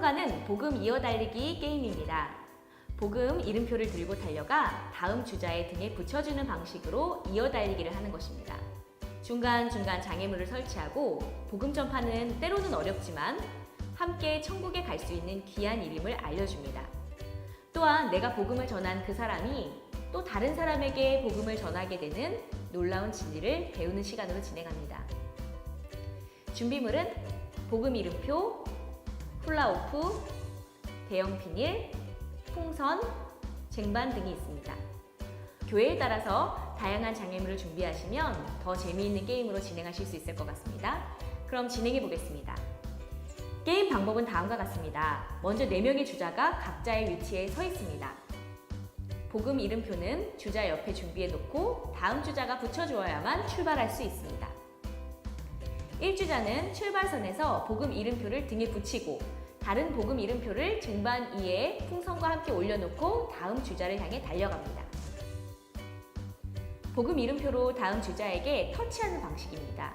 3번가는 복음 이어달리기 게임입니다. 복음 이름표를 들고 달려가 다음 주자의 등에 붙여주는 방식으로 이어달리기를 하는 것입니다. 중간중간 장애물을 설치하고 복음 전파는 때로는 어렵지만 함께 천국에 갈 수 있는 귀한 이름을 알려줍니다. 또한 내가 복음을 전한 그 사람이 또 다른 사람에게 복음을 전하게 되는 놀라운 진리를 배우는 시간으로 진행합니다. 준비물은 복음 이름표, 훌라후프, 대형 비닐, 풍선, 쟁반 등이 있습니다. 교회에 따라서 다양한 장애물을 준비하시면 더 재미있는 게임으로 진행하실 수 있을 것 같습니다. 그럼 진행해 보겠습니다. 게임 방법은 다음과 같습니다. 먼저 4명의 주자가 각자의 위치에 서 있습니다. 복음 이름표는 주자 옆에 준비해 놓고 다음 주자가 붙여주어야만 출발할 수 있습니다. 1주자는 출발선에서 복음 이름표를 등에 붙이고 다른 복음 이름표를 쟁반 위에 풍선과 함께 올려놓고 다음 주자를 향해 달려갑니다. 복음 이름표로 다음 주자에게 터치하는 방식입니다.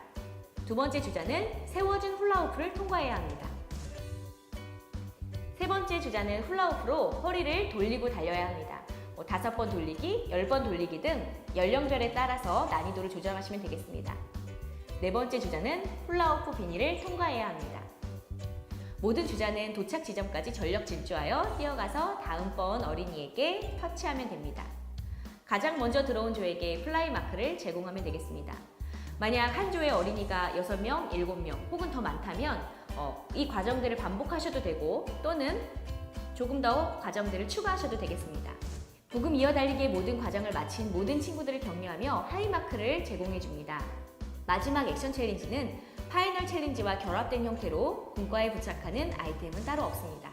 두 번째 주자는 세워진 훌라후프를 통과해야 합니다. 세 번째 주자는 훌라후프로 허리를 돌리고 달려야 합니다. 뭐 다섯 번 돌리기, 열 번 돌리기 등 연령별에 따라서 난이도를 조정하시면 되겠습니다. 네 번째 주자는 훌라후프 비닐을 통과해야 합니다. 모든 주자는 도착 지점까지 전력 질주하여 뛰어가서 다음번 어린이에게 터치하면 됩니다. 가장 먼저 들어온 조에게 플라이 마크를 제공하면 되겠습니다. 만약 한 조의 어린이가 6명, 7명 혹은 더 많다면 어, 이 과정들을 반복하셔도 되고 또는 조금 더 과정들을 추가하셔도 되겠습니다. 복음 이어달리기의 모든 과정을 마친 모든 친구들을 격려하며 하이마크를 제공해 줍니다. 마지막 액션 챌린지는 파이널 챌린지와 결합된 형태로 문과에 부착하는 아이템은 따로 없습니다.